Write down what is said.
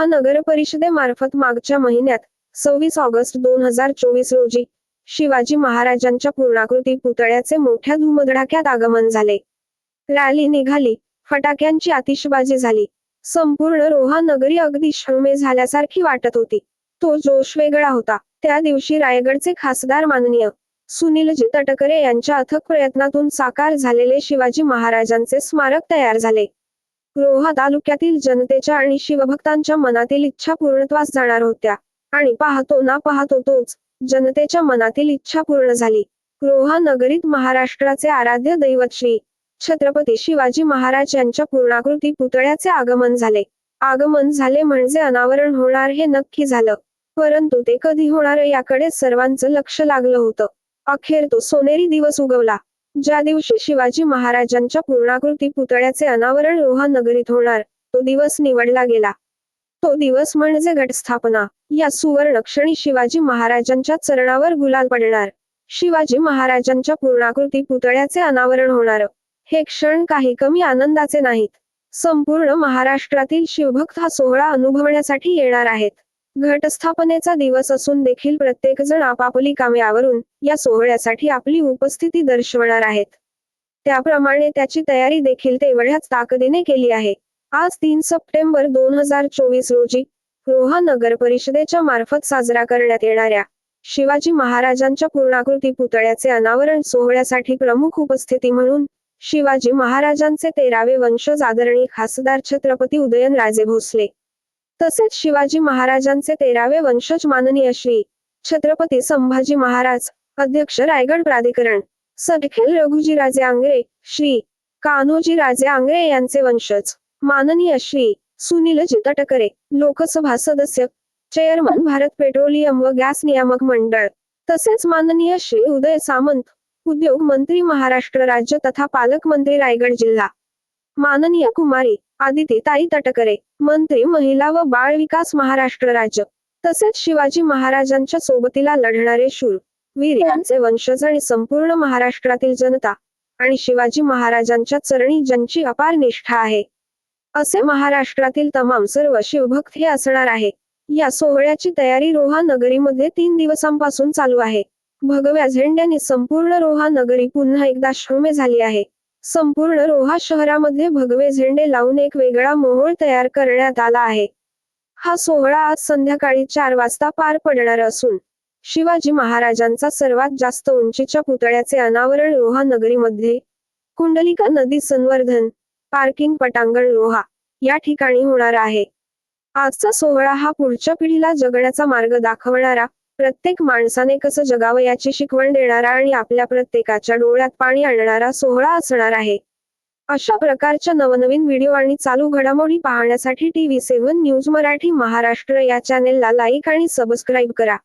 महानगर नगर परिषदेमार्फत मागच्या महिन्यात सव्वीस ऑगस्ट दोन हजार चोवीस रोजी शिवाजी महाराजांच्या पूर्णाकृती पुतळ्याचे मोठ्या धुमधडाक्यात आगमन झाले. रॅली निघाली फटाक्यांची आतिषबाजी झाली. संपूर्ण रोहा नगरी अगदी शमे झाल्यासारखी वाटत होती. तो जोश वेगळा होता. त्या दिवशी रायगडचे खासदार माननीय सुनीलजी तटकरे यांच्या अथक प्रयत्नातून साकार झालेले शिवाजी महाराजांचे स्मारक तयार झाले. रोहा तालुक्यातील जनतेच्या आणि शिवभक्तांच्या मनातील इच्छा पूर्णत्वास जाणार होत्या. आणि पाहतो ना पाहतो तोच जनतेच्या मनातील इच्छा पूर्ण झाली. रोहा नगरीत महाराष्ट्राचे आराध्य दैवत श्री छत्रपती शिवाजी महाराज यांच्या पूर्णाकृती पुतळ्याचे आगमन झाले. आगमन झाले म्हणजे अनावरण होणार हे नक्की झालं. परंतु ते कधी होणार याकडे सर्वांचं लक्ष लागलं होतं. अखेर तो सोनेरी दिवस उगवला. ज्या दिवशी शिवाजी महाराजांच्या पूर्णाकृती पुतळ्याचे अनावरण रोहा नगरीत होणार तो दिवस निवडला गेला. तो दिवस म्हणजे घटस्थापना. या सुवर्णक्षणी शिवाजी महाराजांच्या चरणावर गुलाल पडणार. शिवाजी महाराजांच्या पूर्णाकृती पुतळ्याचे अनावरण होणार. हे क्षण काही कमी आनंदाचे नाहीत. संपूर्ण महाराष्ट्रातील शिवभक्त हा सोहळा अनुभवण्यासाठी येणार आहेत. घटस्थापनेचा दिवस असून देखील प्रत्येकजण आपापली कामे आवरून या सोहळ्यासाठी आपली उपस्थिती दर्शवणार आहेत. त्याप्रमाणे त्याची तयारी देखील तेवढ्याच ताकदीने केली आहे. आज तीन सप्टेंबर दोन हजार चोवीस रोजी रोहा नगर परिषदेच्या मार्फत साजरा करण्यात येणाऱ्या शिवाजी महाराजांच्या पूर्णाकृती पुतळ्याचे अनावरण सोहळ्यासाठी प्रमुख उपस्थिती म्हणून शिवाजी महाराजांचे तेरावे वंशज आदरणीय खासदार छत्रपती उदयनराजे भोसले तसेच शिवाजी महाराजांचे तेरावे वंशज माननीय श्री छत्रपती संभाजी महाराज अध्यक्ष रायगड प्राधिकरण सदखेल रघुजीराजे आंग्रे श्री कान्होजी राजे आंग्रे यांचे वंशज माननीय श्री सुनीलजी तटकरे लोकसभा सदस्य चेअरमन भारत पेट्रोलियम व गॅस नियामक मंडळ तसेच माननीय श्री उदय सामंत उद्योग मंत्री महाराष्ट्र राज्य तथा पालकमंत्री रायगड जिल्हा. माननीय कुमारी आदिती ताई तटकरे मंत्री महिला व बाळ विकास महाराष्ट्र राज्य. तसेच शिवाजी महाराजांच्या सोबतीला लढणारे शूर वीर यांचे वंशज आणि संपूर्ण महाराष्ट्रातील जनता आणि शिवाजी महाराजांच्या चरणी ज्यांची अपार निष्ठा आहे. असे महाराष्ट्रातील तमाम सर्व शिवभक्त हे असणार आहे. या सोहळ्याची तयारी रोहा नगरीमध्ये तीन दिवसांपासून चालू आहे. भगव्या झेंड्याने संपूर्ण रोहा नगरी पुन्हा एकदा शोमे झाली आहे. संपूर्ण रोहा शहरामध्ये भगवे झेंडे लावून एक वेगळा मोहोळ तयार करण्यात आला आहे. हा सोहळा आज संध्याकाळी चार वाजता पार पडणार असून शिवाजी महाराजांचा सर्वात जास्त उंचीच्या पुतळ्याचे अनावरण रोहा नगरीमध्ये कुंडलिका नदी संवर्धन पार्किंग पटांगण रोहा या ठिकाणी होणार आहे. आजचा सोहळा हा पुढच्या पिढीला जगण्याचा मार्ग दाखवणारा प्रत्येक माणसाने कसं जगावं याची शिकवण देणारा आणि आपल्या प्रत्येकाच्या डोळ्यात पाणी आणणारा सोहळा असणार आहे. अशा प्रकारच्या नवनवीन व्हिडिओ आणि चालू घडामोडी पाहण्यासाठी TV seven news Marathi Maharashtra या चॅनेलला लाईक आणि सबस्क्राईब करा.